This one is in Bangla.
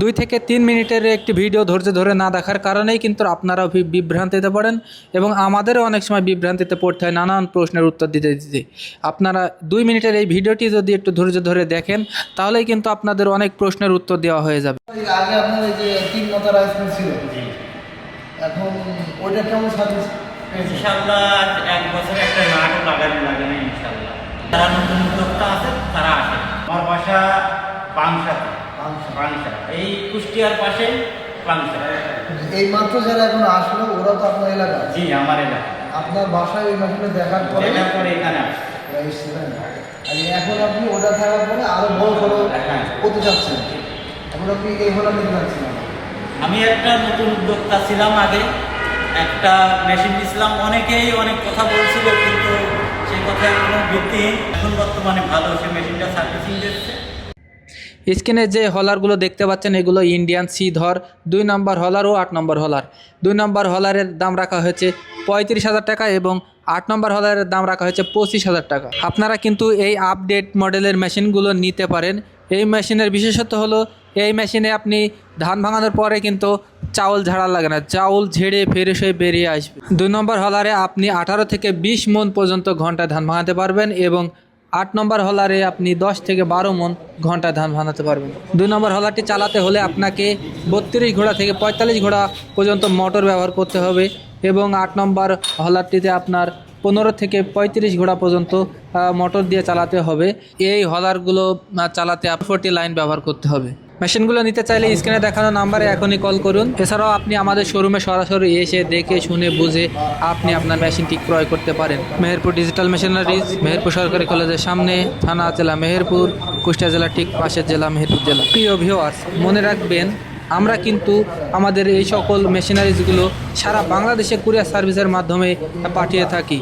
দুই থেকে তিন মিনিটের একটি ভিডিও ধৈর্য ধরে না দেখার কারণেই কিন্তু আপনারাও বিভ্রান্তিতে পড়েন এবং আমাদেরও অনেক সময় বিভ্রান্তিতে পড়তে হয় নানান প্রশ্নের উত্তর দিতে দিতে। আপনারা দুই মিনিটের এই ভিডিওটি যদি একটু ধৈর্য ধরে দেখেন তাহলেই কিন্তু আপনাদের অনেক প্রশ্নের উত্তর দেওয়া হয়ে যাবে। এর আগে আপনার এই যে তিন মাথা রাইস ছিল এখন ওইটা কেমন সার্ভিস পেয়েছে এক বছর একটা নাটক লাগানো লাগে না ইনশাল্লাহ যারা নতুন উদ্যোক্তা আছে তারা আসে। আমার বাসা পাংশা। এই কুষ্টিয়ার পাশে পাংশা এই মাত্র যারা এখন আসলো ওরা তো আপনার এলাকা? জি আমার এলাকা। আপনার বাসায় ওই মেশিনটা দেখার পরে? দেখার পরে এখানে আসে ওরা এসেছিলেন আর এখন আপনি ওটা থাকার পরে আরও বড় বড় হ্যাঁ। করতে চাচ্ছেন এখন আপনি এই হলো নিতে চাচ্ছেন আমি একটা নতুন উদ্যোক্তা ছিলাম আগে। একটা মেশিন দিয়েছিলাম অনেকেই অনেক কথা বলছিল কিন্তু সেই কথার কোনো ভিত্তিহীন এখন বর্তমানে ভালো সে মেশিনটা সার্ভিসিং দিচ্ছে। স্ক্রিনে যে হলারগুলো দেখতে পাচ্ছেন, এগুলো ইন্ডিয়ান সি ধর, দুই নম্বর হলার ও আট নম্বর হলার। দুই নম্বর হলারের দাম রাখা হয়েছে পঁয়ত্রিশ হাজার টাকা এবং আট নম্বর হলারের দাম রাখা হয়েছে পঁচিশ হাজার টাকা। আপনারা কিন্তু এই আপডেট মডেলের মেশিনগুলো নিতে পারেন। এই মেশিনের বিশেষত্ব হলো, এই মেশিনে আপনি ধান ভাঙানোর পরে কিন্তু চাউল ঝাড়া লাগে না, চাউল ঝেড়ে ফ্রেশ হয়ে বেরিয়ে আসবে। দুই নম্বর হলারে আপনি আঠারো থেকে বিশ মন পর্যন্ত ঘন্টায় ধান ভাঙাতে পারবেন এবং আট নম্বর হলারে আপনি দশ থেকে বারো মন ঘন্টায় ধান ভাঙাতে পারবেন। দুই নম্বর হলারটি চালাতে হলে আপনাকে বত্রিশ ঘোড়া থেকে পঁয়তাল্লিশ ঘোড়া পর্যন্ত মোটর ব্যবহার করতে হবে এবং আট নম্বর হলারটিতে আপনার পনেরো থেকে পঁয়ত্রিশ ঘোড়া পর্যন্ত মোটর দিয়ে চালাতে হবে। এই হলারগুলো চালাতে ফোরটি লাইন ব্যবহার করতে হবে। মেশিনগুলো নিতে চাইলে স্ক্রিনে দেখানো নাম্বারে এখনই কল করুন। এছাড়াও আপনি আমাদের শোরুমে সরাসরি এসে দেখে, শুনে, বুঝে আপনি আপনার মেশিনটি ক্রয় করতে পারেন। মেহেরপুর ডিজিটাল মেশিনারিজ, মেহেরপুর সরকারি কলেজের সামনে, থানা জেলা মেহেরপুর, কুষ্টিয়া জেলার ঠিক পাশের জেলা মেহেরপুর জেলা। প্রিয় ভিওয়ার্স মনে রাখবেন, আমরা কিন্তু আমাদের এই সকল মেশিনারিজগুলো সারা বাংলাদেশে কুরিয়ার সার্ভিসের মাধ্যমে পাঠিয়ে থাকি।